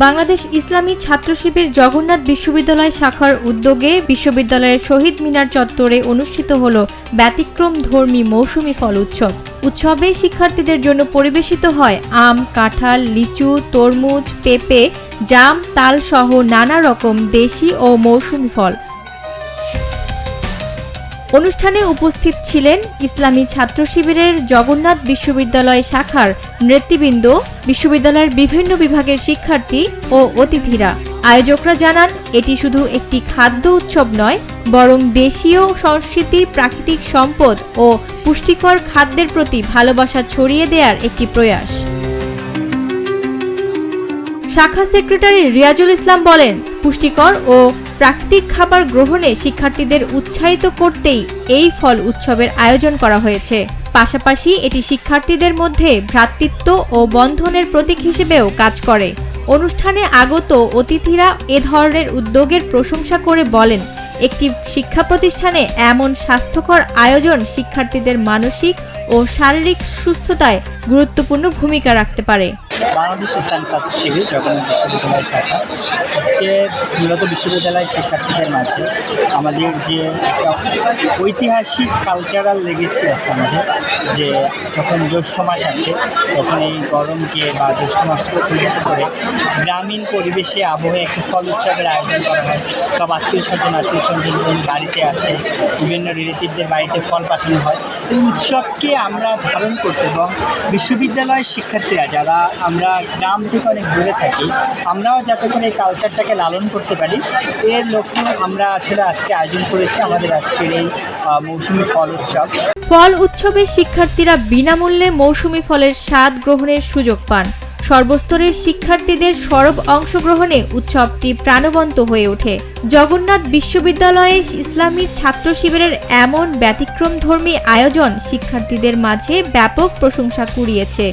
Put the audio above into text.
বাংলাদেশ ইসলামী ছাত্র শিবির জগন্নাথ বিশ্ববিদ্যালয় শাখার উদ্যোগে বিশ্ববিদ্যালয়ের শহীদ মিনার চত্বরে অনুষ্ঠিত হল ব্যতিক্রম ধর্মী মৌসুমি ফল উৎসব। উৎসবে শিক্ষার্থীদের জন্য পরিবেশিত হয় আম, কাঁঠাল, লিচু, তরমুজ, পেঁপে, জাম, তাল সহ নানা রকম দেশি ও মৌসুমি ফল। অনুষ্ঠানে উপস্থিত ছিলেন ইসলামী ছাত্র শিবিরের জগন্নাথ বিশ্ববিদ্যালয় শাখার নেতৃবৃন্দ, বিশ্ববিদ্যালয়ের বিভিন্ন বিভাগের শিক্ষার্থী ও অতিথিরা। আয়োজকরা জানান, এটি শুধু একটি খাদ্য উৎসব নয়, বরং দেশীয় সংস্কৃতি, প্রাকৃতিক সম্পদ ও পুষ্টিকর খাদ্যের প্রতি ভালোবাসা ছড়িয়ে দেওয়ার একটি প্রয়াস। শাখা সেক্রেটারি রিয়াজুল ইসলাম বলেন, পুষ্টিকর ও প্রাকৃতিক খাবার গ্রহণে শিক্ষার্থীদের উৎসাহিত করতেই এই ফল উৎসবের আয়োজন করা হয়েছে। পাশাপাশি এটি শিক্ষার্থীদের মধ্যে ভ্রাতৃত্ব ও বন্ধনের প্রতীক হিসেবেও কাজ করে। অনুষ্ঠানে আগত অতিথিরা এ ধরনের উদ্যোগের প্রশংসা করে বলেন, একটি শিক্ষা প্রতিষ্ঠানে এমন স্বাস্থ্যকর আয়োজন শিক্ষার্থীদের মানসিক ও শারীরিক সুস্থতায় গুরুত্বপূর্ণ ভূমিকা রাখতে পারে। বাংলাদেশ ইসলাম ছাত্র শিবির, জগন্নাথ বিশ্ববিদ্যালয় শাখা। আজকে মূলত বিশ্ববিদ্যালয়ের শিক্ষার্থীদের মাঝে আমাদের যে ঐতিহাসিক কালচারাল লেগেসি আছে আমাদের, যে যখন জ্যৈষ্ঠ মাস আসে, তখন এই গরমকে বা জ্যৈষ্ঠ মাসকে উল্লেখ করে গ্রামীণ পরিবেশে আবহে একটি ফল উৎসবের আয়োজন করা হয়। সব আত্মীয় স্বজন আত্মীয় স্বজন বাড়িতে আসে, বিভিন্ন রিলেটিভদের বাড়িতে ফল পাঠানো হয়। এই উৎসবকে আমরা ধারণ করতে এবং বিশ্ববিদ্যালয়ের শিক্ষার্থীরা, যারা আমরা গ্রাম থেকে অনেক দূরে থাকি, আমরাও যাতে করে এই কালচারটাকে লালন করতে পারি। এর লক্ষ্যে আমরা আসলে আজকে আয়োজন করেছি আমাদের আজকের এই মৌসুমী ফল উৎসব। ফল উৎসবে শিক্ষার্থীরা বিনামূল্যে মৌসুমি ফলের স্বাদ গ্রহণের সুযোগ পান। সর্বস্তরের শিক্ষার্থীদের সরব অংশগ্রহণে উৎসবটি প্রাণবন্ত হয়ে ওঠে। জগন্নাথ বিশ্ববিদ্যালয়ে ইসলামী ছাত্র শিবিরের এমন ব্যতিক্রমধর্মী আয়োজন শিক্ষার্থীদের মাঝে ব্যাপক প্রশংসা কুড়িয়েছে।